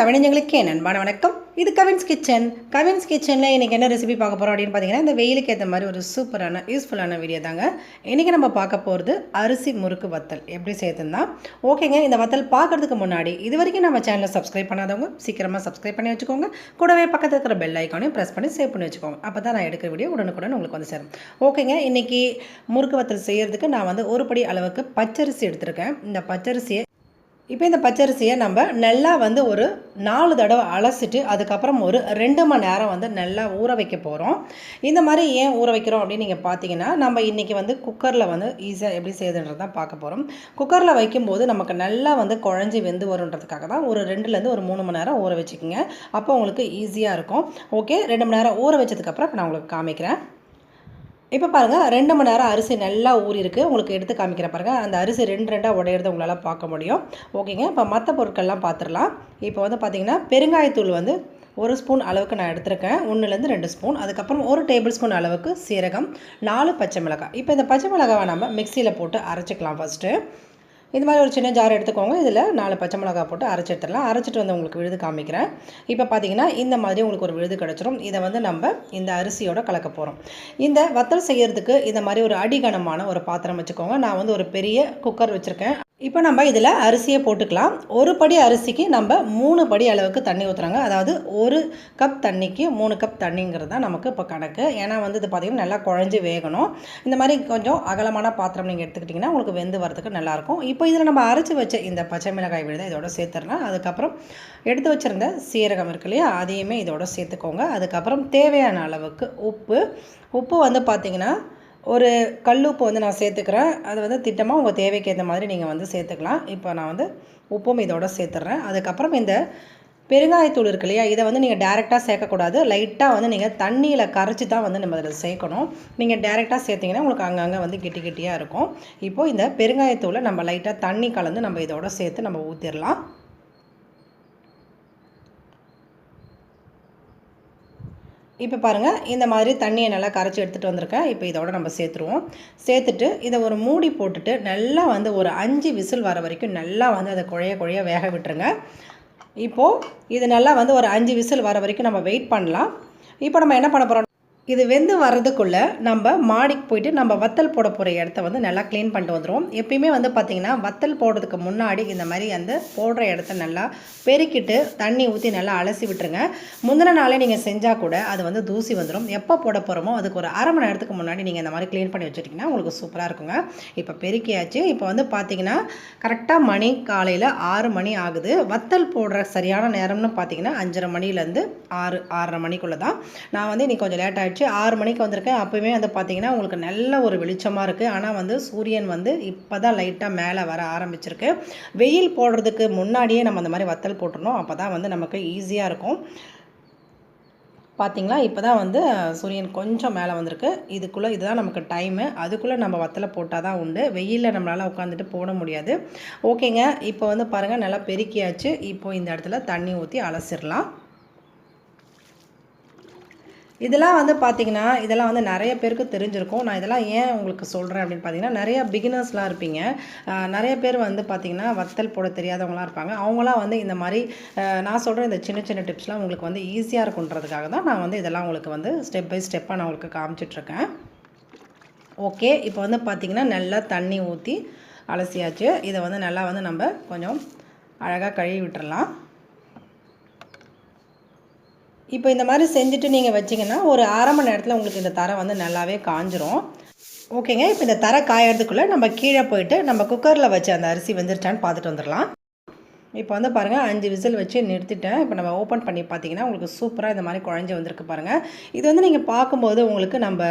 தமிழஞ்சங்களுக்கு என் அன்பான வணக்கம். இது கவின்ஸ் கிச்சன். கவின்ஸ் கிச்சனில் இன்றைக்கி என்ன ரெசிபி பார்க்க போகிறோம் அப்படின்னு பார்த்தீங்கன்னா இந்த வெயிலுக்கு ஏற்ற மாதிரி ஒரு சூப்பரான யூஸ்ஃபுல்லான வீடியோ தாங்க. இன்றைக்கி நம்ம பார்க்க போகிறது அரிசி முறுக்கு வத்தல். எப்படி சேர்த்துன்னா ஓகேங்க இந்த வத்தல் பார்க்கறதுக்கு முன்னாடி இது வரைக்கும் நம்ம சேனலை சப்ஸ்கிரைப் பண்ணாதவங்க சீக்கிரமாக சப்ஸ்கிரைப் பண்ணி வச்சுக்கோங்க. கூடவே பக்கத்தில் இருக்கிற பெல் ஐக்கானையும் ப்ரெஸ் பண்ணி சேவ் பண்ணி வச்சுக்கோங்க. அப்போ தான் நான் எடுக்கிற வீடியோ உடனுக்குடன் உங்களுக்கு வந்து சேரும். ஓகேங்க இன்றைக்கி முறுக்கு வத்தல் செய்கிறதுக்கு நான் வந்து ஒரு படி அளவுக்கு பச்சரிசி எடுத்திருக்கேன். இந்த பச்சரிசியை இப்போ இந்த பச்சரிசியை நம்ம நல்லா வந்து ஒரு நாலு தடவை அலசிட்டு அதுக்கப்புறம் ஒரு ரெண்டு மணி நேரம் வந்து நல்லா ஊற வைக்க போகிறோம் இந்த மாதிரி ஏன் ஊற வைக்கிறோம் அப்படின்னு நீங்கள் பார்த்தீங்கன்னா நம்ம இன்றைக்கி வந்து குக்கரில் வந்து ஈஸியாக எப்படி செய்யுதுன்றது தான் பார்க்க போகிறோம் குக்கரில் வைக்கும்போது நமக்கு நல்லா வந்து குழஞ்சி வெந்து வருன்றதுக்காக தான் ஒரு ரெண்டுலேருந்து ஒரு மூணு மணி நேரம் ஊற வச்சுக்கோங்க. அப்போ உங்களுக்கு ஈஸியாக இருக்கும். ஓகே ரெண்டு மணி நேரம் ஊற வச்சதுக்கப்புறம் இப்போ நான் உங்களுக்கு காமிக்கிறேன். இப்போ பாருங்கள் ரெண்டு மணி நேரம் அரிசி நல்லா ஊறிருக்கு உங்களுக்கு எடுத்து காமிக்கிற பாருங்கள் அந்த அரிசி ரெண்டு ரெண்டாக உடையிறத உங்களால் பார்க்க முடியும். ஓகேங்க இப்போ மற்ற பொருட்கள்லாம் பார்த்துடலாம் இப்போ வந்து பார்த்திங்கன்னா பெருங்காயத்தூள் வந்து ஒரு ஸ்பூன் அளவுக்கு நான் எடுத்திருக்கேன். ஒன்றுலேருந்து ரெண்டு ஸ்பூன். அதுக்கப்புறம் ஒரு டேபிள் ஸ்பூன் அளவுக்கு சீரகம் நாலு பச்சை மிளகாய். இப்போ இந்த பச்சை மிளகாவை நம்ம மிக்சியில் போட்டு அரைச்சிக்கலாம் ஃபஸ்ட்டு இது மாதிரி ஒரு சின்ன ஜார் எடுத்துக்கோங்க. இதில் நாலு பச்சை மிளகா போட்டு அரைச்சி எடுத்துடலாம். அரைச்சிட்டு வந்து உங்களுக்கு விழுது காமிக்கிறேன். இப்போ பார்த்தீங்கன்னா இந்த மாதிரி உங்களுக்கு ஒரு விழுது கிடச்சிரும். இதை வந்து நம்ம இந்த அரிசியோட கலக்க போகிறோம் இந்த வத்தல் செய்கிறதுக்கு இந்த மாதிரி ஒரு அடிகனமான ஒரு பாத்திரம் வச்சுக்கோங்க. நான் வந்து ஒரு பெரிய குக்கர் வச்சுருக்கேன். இப்போ நம்ம இதில் அரிசியை போட்டுக்கலாம். ஒரு படி அரிசிக்கு நம்ம மூணு படி அளவுக்கு தண்ணி ஊற்றுறாங்க அதாவது ஒரு கப் தண்ணிக்கு மூணு கப் தண்ணிங்கிறது தான் நமக்கு இப்போ கணக்கு. ஏன்னா வந்து இது பார்த்திங்கன்னா நல்லா குழஞ்சி வேகணும். இந்த மாதிரி கொஞ்சம் அகலமான பாத்திரம் நீங்கள் எடுத்துக்கிட்டிங்கன்னா உங்களுக்கு வெந்து வரதுக்கு நல்லாயிருக்கும். இப்போ இதில் நம்ம அரைச்சி வச்ச இந்த பச்சை மிளகாய் விழுதை இதோட சேர்த்துடலாம் அதுக்கப்புறம் எடுத்து வச்சுருந்த சீரகம் இருக்கு இல்லையா? அதையுமே இதோட சேர்த்துக்கோங்க. அதுக்கப்புறம் தேவையான அளவுக்கு உப்பு. உப்பு வந்து பார்த்திங்கன்னா ஒரு கல்லுப்பு வந்து நான் சேர்த்துக்கிறேன். அது வந்து திட்டமாக உங்கள் தேவைக்கு ஏற்ற மாதிரி நீங்கள் வந்து சேர்த்துக்கலாம். இப்போ நான் வந்து உப்பும் இதோட சேர்த்துட்றேன் அதுக்கப்புறம் இந்த பெருங்காயத்தூள் இருக்கு இல்லையா இதை வந்து நீங்கள் டேரெக்டாக சேர்க்கக்கூடாது. லைட்டாக வந்து நீங்கள் தண்ணியில் கரைச்சி தான் வந்து நம்ம அதில் சேர்க்கணும். நீங்கள் டேரெக்டாக சேர்த்திங்கன்னா உங்களுக்கு அங்கங்கே வந்து கெட்டி கெட்டியாக இருக்கும். இப்போது இந்த பெருங்காயத்தூளை நம்ம லைட்டாக தண்ணி கலந்து நம்ம இதோட சேர்த்து நம்ம ஊற்றிடலாம் இப்போ பாருங்கள் இந்த மாதிரி தண்ணியை நல்லா கரைச்சி எடுத்துகிட்டு வந்திருக்கேன். இப்போ இதோட நம்ம சேர்த்துருவோம். சேர்த்துட்டு இதை ஒரு மூடி போட்டுட்டு நல்லா வந்து ஒரு அஞ்சு விசில் வர வரைக்கும் நல்லா வந்து அதை குழைய குழைய வேக விட்டுருங்க. இப்போது இது நல்லா வந்து ஒரு அஞ்சு விசில் வர வரைக்கும் நம்ம வெயிட் பண்ணலாம். இப்போ நம்ம என்ன பண்ண போகிறோம் இது வெந்து வர்றதுக்குள்ளே நம்ம மாடிக்கு போயிட்டு நம்ம வத்தல் போட போகிற இடத்த வந்து நல்லா க்ளீன் பண்ணிட்டு வந்துடுவோம் எப்பயுமே வந்து பார்த்திங்கன்னா வத்தல் போடுறதுக்கு முன்னாடி இந்த மாதிரி அந்த போடுற இடத்த நல்லா பெருக்கிட்டு தண்ணி ஊற்றி நல்லா அலசி விட்டுருங்க. முந்தின நாளே நீங்கள் செஞ்சால் கூட அது வந்து தூசி வந்துடும் எப்போ போட போகிறோமோ அதுக்கு ஒரு அரை மணி நேரத்துக்கு முன்னாடி நீங்கள் இந்த மாதிரி க்ளீன் பண்ணி வச்சுட்டிங்கன்னா உங்களுக்கு சூப்பராக இருக்குங்க. இப்போ பெருக்கியாச்சு. இப்போ வந்து பார்த்திங்கன்னா கரெக்டாக மணி காலையில் ஆறு மணி ஆகுது. வத்தல் போடுற சரியான நேரம்னு பார்த்தீங்கன்னா அஞ்சரை மணிலேருந்து ஆறு ஆறரை மணிக்குள்ளே தான் நான் வந்து இன்னைக்கு கொஞ்சம் லேட் ஆகிடுச்சு ஆறு மணிக்கு வந்திருக்கேன். அப்போயுமே வந்து பார்த்திங்கன்னா உங்களுக்கு நல்ல ஒரு வெளிச்சமாக இருக்குது ஆனால் வந்து சூரியன் வந்து இப்போ தான் லைட்டாக மேலே வர ஆரம்பிச்சிருக்கு. வெயில் போடுறதுக்கு முன்னாடியே நம்ம அந்த மாதிரி வத்தல் போட்டுருணும் அப்போ தான் வந்து நமக்கு ஈஸியாக இருக்கும். பார்த்தீங்களா இப்போ தான் வந்து சூரியன் கொஞ்சம் மேலே வந்திருக்கு. இதுக்குள்ளே இதுதான் நமக்கு டைமு அதுக்குள்ளே நம்ம வத்தலை போட்டால் தான் உண்டு. வெயிலில் நம்மளால் உட்காந்துட்டு போட முடியாது. ஓகேங்க. இப்போ வந்து பாருங்கள் நல்லா பெருக்கியாச்சு. இப்போ இந்த இடத்துல தண்ணி ஊற்றி அலசிடலாம். இதெல்லாம் வந்து பார்த்திங்கன்னா இதெல்லாம் வந்து நிறைய பேருக்கு தெரிஞ்சிருக்கும். நான் இதெல்லாம் ஏன் உங்களுக்கு சொல்கிறேன் அப்படின்னு பார்த்தீங்கன்னா நிறைய பிகினர்ஸ்லாம் இருப்பீங்க. நிறைய பேர் வந்து பார்த்திங்கன்னா வத்தல் போட தெரியாதவங்களாம் இருப்பாங்க. அவங்களாம் வந்து இந்த மாதிரி நான் சொல்கிற இந்த சின்ன சின்ன டிப்ஸ்லாம் உங்களுக்கு வந்து ஈஸியாக இருக்குன்றதுக்காக தான் நான் வந்து இதெல்லாம் உங்களுக்கு வந்து ஸ்டெப் பை ஸ்டெப்பாக நான் உங்களுக்கு காமிச்சிட்ருக்கேன் ஓகே இப்போ வந்து பார்த்திங்கன்னா நல்லா தண்ணி ஊற்றி அலசியாச்சு. இதை வந்து நல்லா வந்து நம்ம கொஞ்சம் அழகாக கழுவி விட்டுறலாம். இப்போ இந்த மாதிரி செஞ்சுட்டு நீங்கள் வச்சிங்கன்னா ஒரு அரை மணி நேரத்தில் உங்களுக்கு இந்த தரை வந்து நல்லாவே காஞ்சிரும். ஓகேங்க? இப்போ இந்த தரை காயறதுக்குள்ளே நம்ம கீழே போயிட்டு நம்ம குக்கரில் வச்சு அந்த அரிசி வெந்துருச்சான்னு பார்த்துட்டு வந்துடலாம். இப்போ வந்து பாருங்கள் அஞ்சு விசில் வச்சு நிறுத்திட்டேன். இப்போ நம்ம ஓப்பன் பண்ணி பார்த்தீங்கன்னா உங்களுக்கு சூப்பராக இந்த மாதிரி குழஞ்சி வந்திருக்கு பாருங்கள் இது வந்து நீங்கள் பார்க்கும்போது உங்களுக்கு நம்ம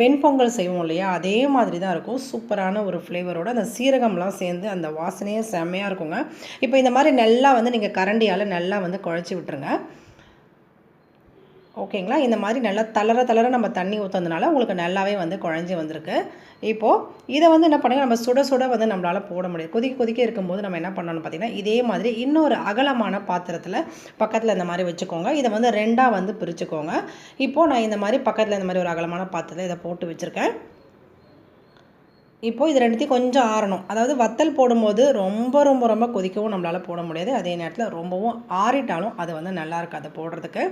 வெண்பொங்கல் செய்வோம் இல்லையா? அதே மாதிரி தான் இருக்கும். சூப்பரான ஒரு ஃப்ளேவரோட அந்த சீரகம்லாம் சேர்ந்து அந்த வாசனையே செம்மையாக இருக்குங்க. இப்போ இந்த மாதிரி நல்லா வந்து நீங்கள் கரண்டியால் நல்லா வந்து குழச்சி விட்டுருங்க. ஓகேங்களா? இந்த மாதிரி நல்லா தளர தளர நம்ம தண்ணி ஊற்றுறதுனால உங்களுக்கு நல்லாவே வந்து குழஞ்சி வந்திருக்கு. இப்போது இதை வந்து என்ன பண்ணுங்கள் நம்ம சுட சுட வந்து நம்மளால் போட முடியாது கொதிக்க கொதிக்க இருக்கும்போது நம்ம என்ன பண்ணணும்னு பார்த்தீங்கன்னா இதே மாதிரி இன்னொரு அகலமான பாத்திரத்தில் பக்கத்தில் இந்த மாதிரி வச்சுக்கோங்க. இதை வந்து ரெண்டாக வந்து பிரிச்சுக்கோங்க. இப்போது நான் இந்த மாதிரி பக்கத்தில் இந்த மாதிரி ஒரு அகலமான பாத்திரத்தில் இதை போட்டு வச்சுருக்கேன். இப்போது இது ரெண்டுத்தையும் கொஞ்சம் ஆறணும். அதாவது வத்தல் போடும்போது ரொம்ப ரொம்ப ரொம்ப கொதிக்கவும் நம்மளால் போட முடியாது. அதே நேரத்தில் ரொம்பவும் ஆறிட்டாலும் அது வந்து நல்லா இருக்காது போடுறதுக்கு.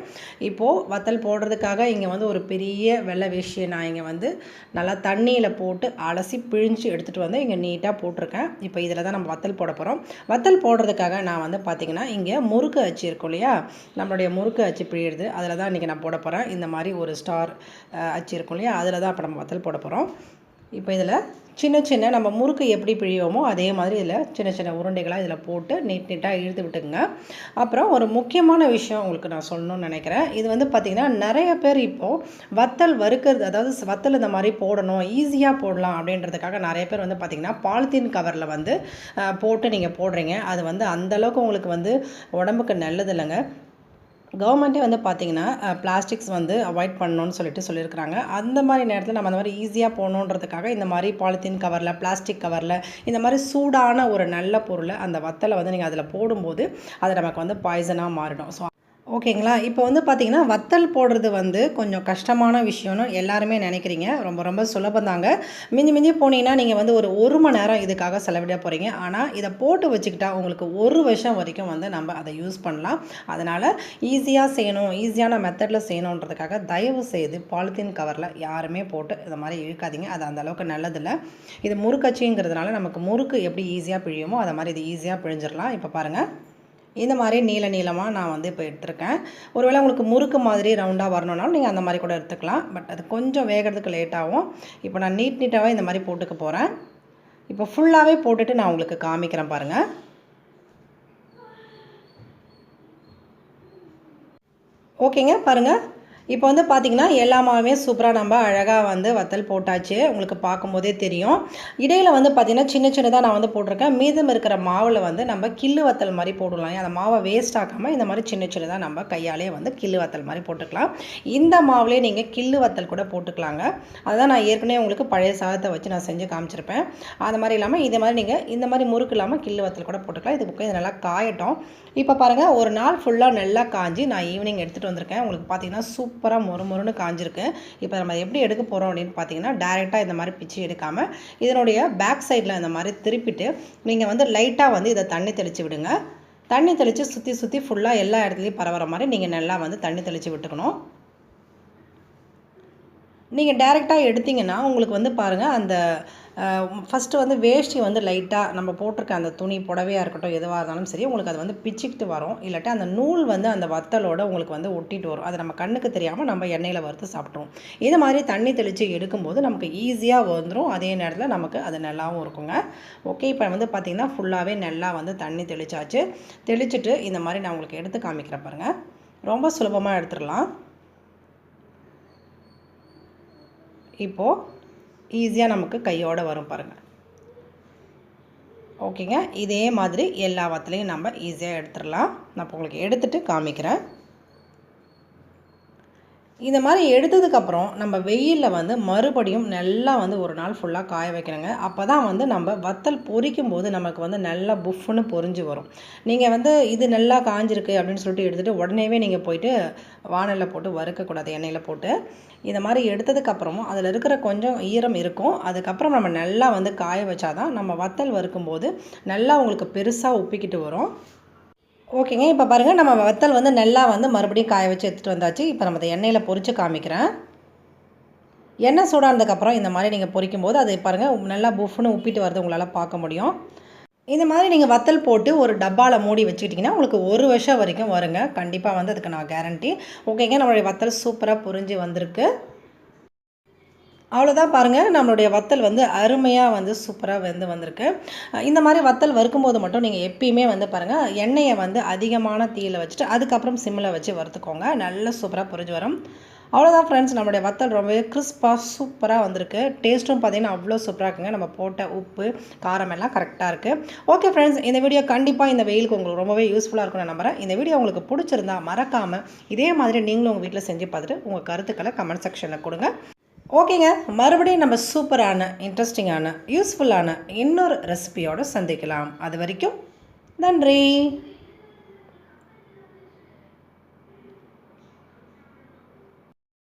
இப்போது வத்தல் போடுறதுக்காக இங்கே வந்து ஒரு பெரிய வெள்ளை வேஷ்டியை நான் இங்கே வந்து நல்லா தண்ணியில் போட்டு அலசி பிழிஞ்சு எடுத்துகிட்டு வந்து இங்கே நீட்டாக போட்டிருக்கேன். இப்போ இதில் தான் நம்ம வத்தல் போட போகிறோம் வத்தல் போடுறதுக்காக நான் வந்து பார்த்திங்கன்னா இங்கே முறுக்கு அச்சு இருக்கும் இல்லையா? நம்மளுடைய முறுக்கு அச்சு பிழியிறது. அதில் தான் இன்றைக்கி நான் போட போகிறேன் இந்த மாதிரி ஒரு ஸ்டார் அச்சு இருக்கும் இல்லையா? அதில் தான் இப்போ நம்ம வத்தல் போட போகிறோம் இப்போ இதில் சின்ன சின்ன நம்ம முறுக்கு எப்படி பிழியோமோ அதே மாதிரி இதில் சின்ன சின்ன உருண்டைகளாக இதில் போட்டு நீட் நீட்டாக இழுத்து விட்டுங்க அப்புறம் ஒரு முக்கியமான விஷயம் உங்களுக்கு நான் சொல்லணும்னு நினைக்கிறேன். இது வந்து பார்த்திங்கன்னா நிறைய பேர் இப்போது வத்தல் வறுக்கிறது அதாவது வத்தல் இந்த மாதிரி போடணும் ஈஸியாக போடலாம் அப்படின்றதுக்காக நிறைய பேர் வந்து பார்த்திங்கன்னா பாலித்தீன் கவரில் வந்து போட்டு நீங்கள் போடுறீங்க. அது வந்து அந்தளவுக்கு உங்களுக்கு வந்து உடம்புக்கு நல்லது இல்லைங்க. கவர்மெண்ட்டே வந்து பார்த்திங்கன்னா பிளாஸ்டிக்ஸ் வந்து அவாய்ட் பண்ணணும்னு சொல்லிட்டு சொல்லியிருக்கிறாங்க. அந்த மாதிரி நேரத்தில் நம்ம அந்த மாதிரி ஈஸியாக போகணுன்றதுக்காக இந்த மாதிரி பாலித்தீன் கவரில் பிளாஸ்டிக் கவரில் இந்த மாதிரி சூடான ஒரு நல்ல பொருளை அந்த வத்தலை வந்து நீங்கள் அதில் போடும்போது அது நமக்கு வந்து பாய்சனாக மாறிடும். ஸோ ஓகேங்களா? இப்போ வந்து பார்த்திங்கன்னா வத்தல் போடுறது வந்து கொஞ்சம் கஷ்டமான விஷயம்னு எல்லாருமே நினைக்கிறீங்க. ரொம்ப ரொம்ப சுலபம் தாங்க மிஞ்சி மிஞ்சி போனீங்கன்னா நீங்கள் வந்து ஒரு ஒரு மணி நேரம் இதுக்காக செலவிட போகிறீங்க ஆனால் இதை போட்டு வச்சுக்கிட்டா உங்களுக்கு ஒரு வருஷம் வரைக்கும் வந்து நம்ம அதை யூஸ் பண்ணலாம். அதனால் ஈஸியாக செய்யணும் ஈஸியான மெத்தடில் செய்யணுன்றதுக்காக தயவு செய்து பாலித்தீன் கவரில் யாருமே போட்டு இந்த மாதிரி இழுக்காதீங்க. அது அந்த அளவுக்கு நல்லதில்லை. இது முறுக்கச்சிங்கிறதுனால நமக்கு முறுக்கு எப்படி ஈஸியாக பிழியுமோ அதை மாதிரி இது ஈஸியாக பிழிஞ்சிடலாம். இப்போ பாருங்கள் இந்த மாதிரி நீள நீளமாக நான் வந்து இப்போ எடுத்திருக்கேன். ஒருவேளை உங்களுக்கு முறுக்கு மாதிரி ரவுண்டாக வரணுன்னாலும் நீங்கள் அந்த மாதிரி கூட எடுத்துக்கலாம். பட் அது கொஞ்சம் வேகிறதுக்கு லேட்டாகும் இப்போ நான் நீட் நீட்டாகவே இந்த மாதிரி போட்டுக்க போகிறேன் இப்போ ஃபுல்லாகவே போட்டுட்டு நான் உங்களுக்கு காமிக்கிறேன் பாருங்கள் ஓகேங்க பாருங்கள் இப்போ வந்து பார்த்திங்கன்னா எல்லா மாவுமே சூப்பராக நம்ம அழகாக வந்து வத்தல் போட்டாச்சு. உங்களுக்கு பார்க்கும்போதே தெரியும். இடையில் வந்து பார்த்திங்கன்னா சின்ன சின்னதாக நான் வந்து போட்டிருக்கேன். மீதம் இருக்கிற மாவில் வந்து நம்ம கில்லு வத்தல் மாதிரி போடலாம் அந்த மாவை வேஸ்ட் ஆக்காமல் இந்த மாதிரி சின்ன சின்னதாக நம்ம கையாலே வந்து கில்லு வத்தல் மாதிரி போட்டுக்கலாம். இந்த மாவிலே நீங்கள் கில்லு வத்தல் கூட போட்டுக்கலாங்க. அதுதான் நான் ஏற்கனவே உங்களுக்கு பழைய சாதத்தை வச்சு நான் செஞ்சு காமிச்சிருப்பேன். அது மாதிரி இல்லாமல் இதே மாதிரி நீங்கள் இந்த மாதிரி முறுக்கு இல்லாமல் கில்லு வத்தல் கூட போட்டுக்கலாம். இது பக்கம் இது நல்லா காயட்டும். இப்போ பாருங்கள் ஒரு நாள் ஃபுல்லாக நல்லா காஞ்சி நான் ஈவினிங் எடுத்துகிட்டு வந்திருக்கேன். உங்களுக்கு பார்த்தீங்கன்னா சூப் சூப்பராக மொறு மொறுன்னு காஞ்சிருக்கு. இப்போ நம்ம எப்படி எடுக்க போகிறோம் அப்படின்னு பார்த்தீங்கன்னா டேரெக்டாக இந்த மாதிரி பிச்சு எடுக்காமல் இதனுடைய பேக் சைடில் இந்த மாதிரி திருப்பிட்டு நீங்கள் வந்து லைட்டாக வந்து இதை தண்ணி தெளித்து விடுங்க. தண்ணி தெளித்து சுற்றி சுற்றி ஃபுல்லாக எல்லா இடத்துலையும் பரவுற மாதிரி நீங்கள் நல்லா வந்து தண்ணி தெளித்து விட்டுக்கணும். நீங்கள் டேரெக்டாக எடுத்திங்கன்னா உங்களுக்கு வந்து பாருங்கள் அந்த ஃபஸ்ட்டு வந்து வேஷ்டி வந்து லைட்டாக நம்ம போட்டிருக்க அந்த துணி புடவையாக இருக்கட்டும் எதுவாக இருந்தாலும் சரி உங்களுக்கு அது வந்து பிச்சுக்கிட்டு வரும். இல்லாட்டி அந்த நூல் வந்து அந்த வத்தலோட உங்களுக்கு வந்து ஒட்டிட்டு வரும். அது நம்ம கண்ணுக்கு தெரியாமல் நம்ம எண்ணெயில் வறுத்து சாப்பிட்ருவோம் இது மாதிரி தண்ணி தெளித்து எடுக்கும்போது நமக்கு ஈஸியாக வந்துடும் அதே நேரத்தில் நமக்கு அது நல்லாவும் இருக்குங்க. ஓகே இப்போ வந்து பார்த்திங்கன்னா ஃபுல்லாகவே நல்லா வந்து தண்ணி தெளித்தாச்சு தெளிச்சுட்டு இந்த மாதிரி நான் உங்களுக்கு எடுத்து காமிக்கிறேன் பாருங்கள் ரொம்ப சுலபமாக எடுத்துடலாம். இப்போது ஈஸியாக நமக்கு கையோடு வரும் பாருங்கள் ஓகேங்க இதே மாதிரி எல்லா வத்தலையும் நம்ம ஈஸியாக எடுத்துடலாம். நான் இப்போ உங்களுக்கு எடுத்துகிட்டு காமிக்கிறேன். இந்த மாதிரி எடுத்ததுக்கப்புறம் நம்ம வெயிலில் வந்து மறுபடியும் நல்லா வந்து ஒரு நாள் ஃபுல்லாக காய வைக்கணுங்க. அப்போ தான் வந்து நம்ம வத்தல் பொரிக்கும் போது நமக்கு வந்து நல்லா புஃப்னு பொறிஞ்சு வரும். நீங்கள் வந்து இது நல்லா காஞ்சிருக்கு அப்படின்னு சொல்லிட்டு எடுத்துகிட்டு உடனேவே நீங்கள் போயிட்டு வானலில் போட்டு வறுக்கக்கூடாது எண்ணெயில் போட்டு. இந்த மாதிரி எடுத்ததுக்கப்புறமும் அதில் இருக்கிற கொஞ்சம் ஈரம் இருக்கும். அதுக்கப்புறம் நம்ம நல்லா வந்து காய வச்சாதான் நம்ம வத்தல் வறுக்கும்போது நல்லா உங்களுக்கு பெருசாக உப்பிக்கிட்டு வரும். ஓகேங்க இப்போ பாருங்கள் நம்ம வத்தல் வந்து நல்லா வந்து மறுபடியும் காய வச்சு எடுத்துகிட்டு வந்தாச்சு. இப்போ நம்ம அதை எண்ணெயில் பொறிச்சு காமிக்கிறேன். எண்ணெய் சூடானதுக்கப்புறம் இந்த மாதிரி நீங்கள் பொரிக்கும் போது அது பாருங்கள் நல்லா புஃப்னு உப்பிட்டு வரது உங்களால் பார்க்க முடியும். இந்த மாதிரி நீங்கள் வத்தல் போட்டு ஒரு டப்பாவில் மூடி வச்சுக்கிட்டிங்கன்னா உங்களுக்கு ஒரு வருஷம் வரைக்கும் வருங்க. கண்டிப்பாக வந்து அதுக்கு நான் கேரண்டி ஓகேங்க நம்மளுடைய வத்தல் சூப்பராக புரிஞ்சு வந்திருக்கு. அவ்வளோதான் பாருங்கள் நம்மளுடைய வத்தல் வந்து அருமையாக வந்து சூப்பராக வந்து வந்திருக்கு. இந்த மாதிரி வத்தல் வறுக்கும்போது மட்டும் நீங்கள் எப்பயுமே வந்து பாருங்கள் எண்ணெயை வந்து அதிகமான தீயில் வச்சுட்டு அதுக்கப்புறம் சிம்மில் வச்சு வறுத்துக்கோங்க. நல்லா சூப்பராக புரிஞ்சு வரும். அவ்வளோதான் ஃப்ரெண்ட்ஸ் நம்மளுடைய வத்தல் ரொம்பவே கிறிஸ்பாக சூப்பராக வந்திருக்கு. டேஸ்ட்டும் பார்த்தீங்கன்னா அவ்வளோ சூப்பராக இருக்குங்க. நம்ம போட்ட உப்பு காரம் எல்லாம் கரெக்டாக இருக்குது ஓகே ஃப்ரெண்ட்ஸ் இந்த வீடியோ கண்டிப்பாக இந்த வெயிலுக்கு உங்களுக்கு ரொம்பவே யூஸ்ஃபுல்லாக இருக்கும்னு நம்புகிறேன் இந்த வீடியோ உங்களுக்கு பிடிச்சிருந்தா மறக்காமல் இதே மாதிரி நீங்களும் உங்கள் வீட்டில் செஞ்சு பார்த்துட்டு உங்கள் கருத்துக்களை கமெண்ட் செக்ஷனில் கொடுங்க. ஓகேங்க மறுபடியும் நம்ம சூப்பரான இன்ட்ரெஸ்டிங்கான யூஸ்ஃபுல்லான இன்னொரு ரெசிபியோடு சந்திக்கலாம். அது வரைக்கும் நன்றி.